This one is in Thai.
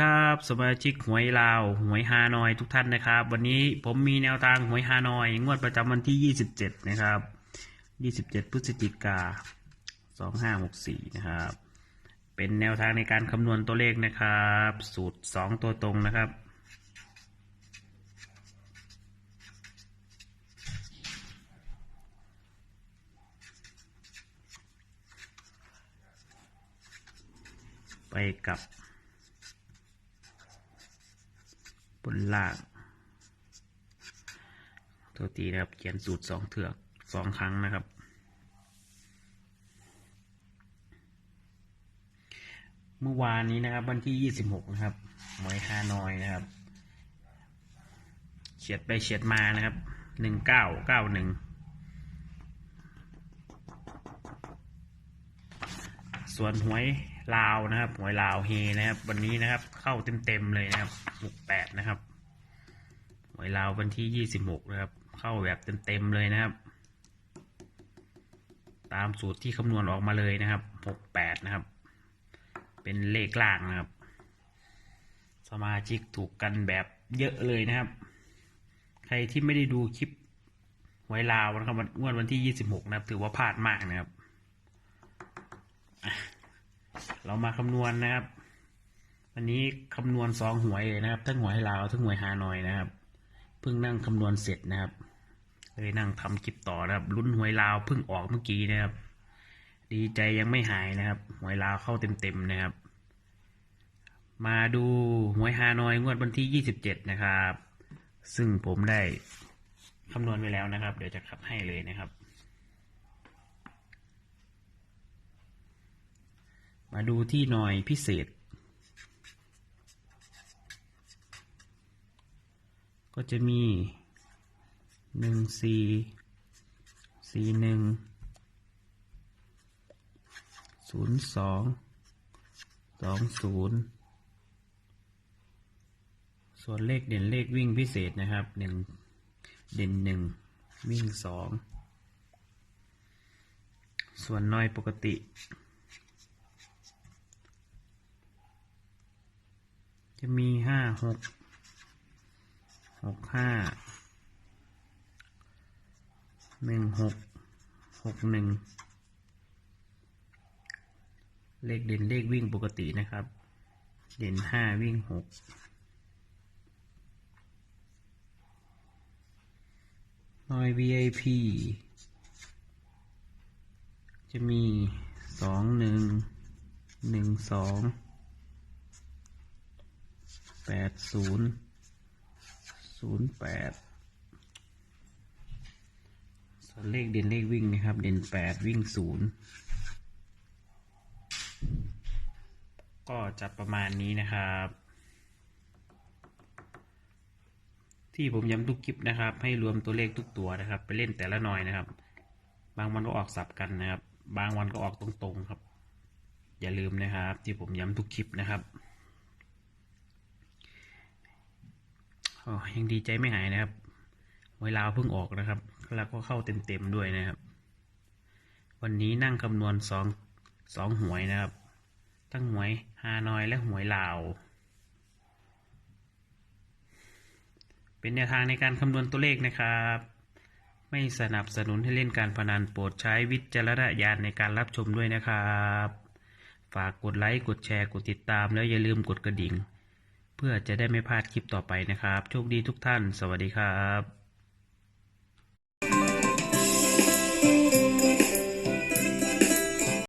ครับสมาชิกหวยลาวหวยฮานอยทุกท่านนะครับ วันนี้ผมมีแนวทางหวยฮานอย งวดประจำวันที่ 27 นะครับ 27 พฤศจิกา 2564 นะครับ เป็นแนวทางในการคำนวณตัวเลขนะครับ สูตร 2 ตัวตรงนะครับ ไปกับบนล่าง ตัวตีนะครับเขียนสูตรสองเถือกสองครั้งนะครับ เมื่อวานนี้นะครับ วันที่ยี่สิบหกนะครับหมวยฮานอยนะครับเฉียดไปเฉียดมานะครับหนึ่งเก้าเก้าหนึ่งส่วนหวย ลาวนะครับหวยลาวเฮนะครับ วันนี้นะครับ เข้าเต็มๆเลยนะครับหกแปดนะครับหวยลาววันที่ยี่สิบหกนะครับ เข้าแบบเต็มๆเลยนะครับ ตามสูตรที่คำนวณออกมาเลยนะครับหกแปดนะครับ เป็นเลขล่างนะครับ สมาชิกถูกกันแบบเยอะเลยนะครับ ใครที่ไม่ได้ดูคลิปหวยลาวนะครับวันวดวันที่ยี่สิบหกนะครับ ถือว่าพลาดมากนะครับ เรามาคำนวณนะครับ วันนี้คำนวณสองหวยเลยนะครับ ทั้งหวยลาวทั้งหวยฮานอยนะครับ เพิ่งนั่งคำนวณเสร็จนะครับเลยนั่งทำคลิปต่อนะครับลุ้นหวยลาวเพิ่งออกเมื่อกี้นะครับ ดีใจยังไม่หายนะครับ หวยลาวเข้าเต็มๆนะครับ มาดูหวยฮานอยงวดวันที่ยี่สิบเจ็ดนะครับ ซึ่งผมได้คำนวณไว้แล้วนะครับ เดี๋ยวจะขับให้เลยนะครับ มาดูที่หน่อยพิเศษ ก็จะมีหนึ่งสี่สี่หนึ่งศูนย์สองสองศูนย์ส่วนเลขเด่นเลขวิ่งพิเศษนะครับหนึ่งเด่นหนึ่งวิ่งสองส่วนน้อยปกติ จะมีห้าหกหกห้าหนึ่งหกหกหนึ่งเลขเด่นเลขวิ่งปกตินะครับ เด่นห้าวิ่งหกน้อย VIP จะมีสองหนึ่งหนึ่งสอง แปดศูนย์ศูนย์แปดส่วนเลขเด่นเลขวิ่งนะครับ เด่นแปดวิ่งศูนย์ก็จะประมาณนี้นะครับ ที่ผมย้ำทุกคลิปนะครับ ให้รวมตัวเลขทุกตัวนะครับ ไปเล่นแต่ละหน่อยนะครับ บางวันก็ออกสับกันนะครับ บางวันก็ออกตรงๆครับ อย่าลืมนะครับ ที่ผมย้ำทุกคลิปนะครับ อ๋อยังดีใจไม่หายนะครับหวยลาวเพิ่งออกนะครับ แล้วก็เข้าเต็มๆด้วยนะครับ วันนี้นั่งคำนวณสองสองหวยนะครับ ทั้งหวยฮานอยและหวยลาว เป็นแนวทางในการคำนวณตัวเลขนะครับ ไม่สนับสนุนให้เล่นการพนันโปรดใช้วิจารณญาณในการรับชมด้วยนะครับ ฝากกดไลค์กดแชร์กดติดตามแล้วอย่าลืมกดกระดิ่ง เพื่อจะได้ไม่พลาดคลิปต่อไปนะครับ โชคดีทุกท่าน สวัสดีครับ